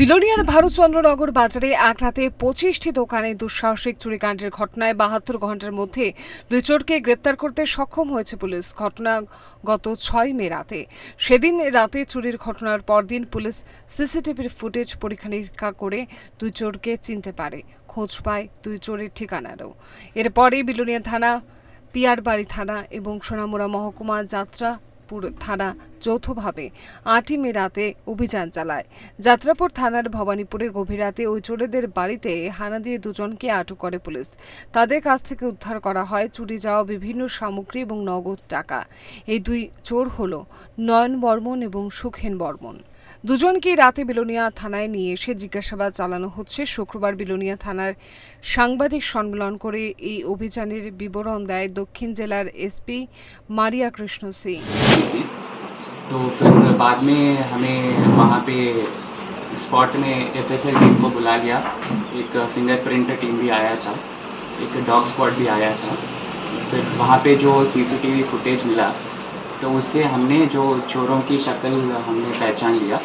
Billionaire Bharatchandranagar বাজারে এক রাতে পঁচিশটি দোকানে দুঃসাহসিক চুরিকাণ্ডের ঘটনায় বাহাত্তর ঘণ্টার মধ্যে দুই চোরকে গ্রেপ্তার করতে সক্ষম হয়েছে পুলিশ। ঘটনা গত ছয় মে রাতে। সেদিন রাতে চুরির ঘটনার পরদিন পুলিশ সিসিটিভির ফুটেজ পরীক্ষা নিরীক্ষা করে দুই চোরকে চিনতে পারে। খোঁজ পায় দুই চোরের ঠিকানারও। এরপরে বিলোনিয়া থানা, পিয়ারবাড়ি থানা এবং সোনামুড়া মহকুমা যাত্রাপুর থানা যৌথভাবে আটই মে রাতে অভিযান চালায়। যাত্রাপুর থানার ভবানীপুরে গভীর রাতে ওই চোরেদের বাড়িতে হানা দিয়ে দুজনকে আটক করে পুলিশ। তাদের কাছ থেকে উদ্ধার করা হয় চুরি যাওয়া বিভিন্ন সামগ্রী এবং নগদ টাকা। এই দুই চোর হল নয়ন বর্মন এবং সুখেন বর্মন। দুজনকে রাতে বিলোনিয়া থানায় নিয়ে এসে জিজ্ঞাসাবাদ চালানো হচ্ছে শুক্রবার বিলোনিয়া থানার সাংবাদিক সম্মেলন করে এই অভিযানের বিবরণ দেয় দক্ষিণ জেলার এসপি মারিয়া কৃষ্ণ সিং तो फिर बाद में हमें वहाँ पे स्पॉट में एफ टीम को बुला गया एक फिंगरप्रिंट टीम भी आया था एक डॉग स्क्वाड भी आया था फिर वहाँ पे जो सीसीटीवी फुटेज मिला तो उससे हमने जो चोरों की शक्ल हमने पहचान लिया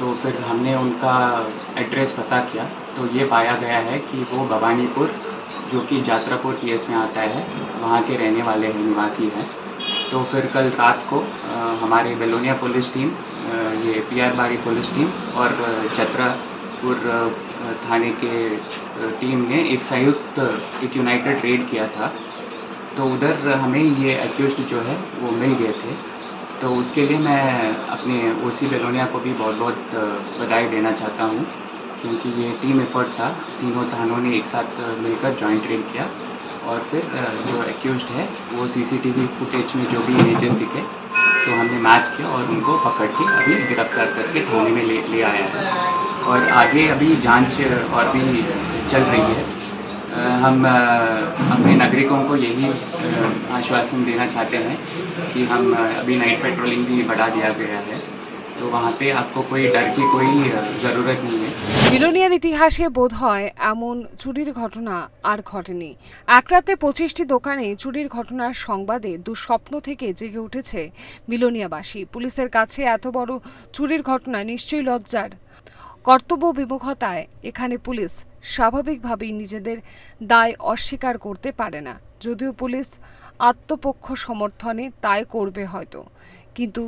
तो फिर हमने उनका एड्रेस पता किया। तो ये पाया गया है कि वो भवानीपुर जो कि जात्रापुर पीएस में आता है वहाँ के रहने वाले हैं निवासी हैं। तो फिर कल रात को अ, हमारे बेलोनिया पुलिस टीम अ, ये पी आर बारी पुलिस टीम और अ, थाने के टीम ने एक संयुक्त एक यूनाइटेड रेड किया था। तो उधर हमें ये एक्यूज जो है वो मिल गए थे। तो उसके लिए मैं अपने ओसी बेलोनिया को भी बहुत बहुत बधाई देना चाहता हूँ, क्योंकि ये टीम एफर्ट था। तीनों थानों ने एक साथ मिलकर जॉइंट रेड किया और फिर जो एक्यूज है, वो सीसीटीवी फुटेज में जो भी इमेजेस दिखे तो हमने मैच किया और उनको पकड़ के अभी गिरफ़्तार करके थाने में ले ले आया है। और आगे अभी जाँच और भी चल रही है। हम अ, अपने नागरिकों को यही अ, आश्वासन देना चाहते हैं कि हम अ, अभी नाइट पेट्रोलिंग भी बढ़ा दिया गया है तो वहाँ पे आपको कोई डर की कोई अ, ज़रूरत नहीं है বিলোনিয়ার ইতিহাসে বোধ হয় এমন চুরির ঘটনা আর ঘটেনি এক রাতে পঁচিশটি দোকানে চুরির ঘটনার সংবাদে দুঃস্বপ্ন থেকে জেগে উঠেছে বিলোনিয়াবাসী পুলিশের কাছে এত বড় চুরির ঘটনা নিশ্চয়ই লজ্জার কর্তব্য বিমুখতায় এখানে পুলিশ স্বাভাবিকভাবেই নিজেদের দায় অস্বীকার করতে পারে না। যদিও পুলিশ আত্মপক্ষ সমর্থনে তাই করবে হয়তো। কিন্তু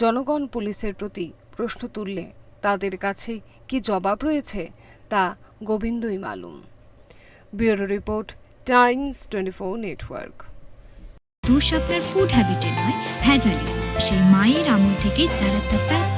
জনগণ পুলিশের প্রতি প্রশ্ন তুললে তাদের কাছে কি জবাব রয়েছে তা গোবিন্দই মালুম। Bureau report, Times twenty four network. দোষ আপনার ফুড হ্যাবিটে নয়, ভেজালে। সেই মায়ের আমল তারা তারা তারা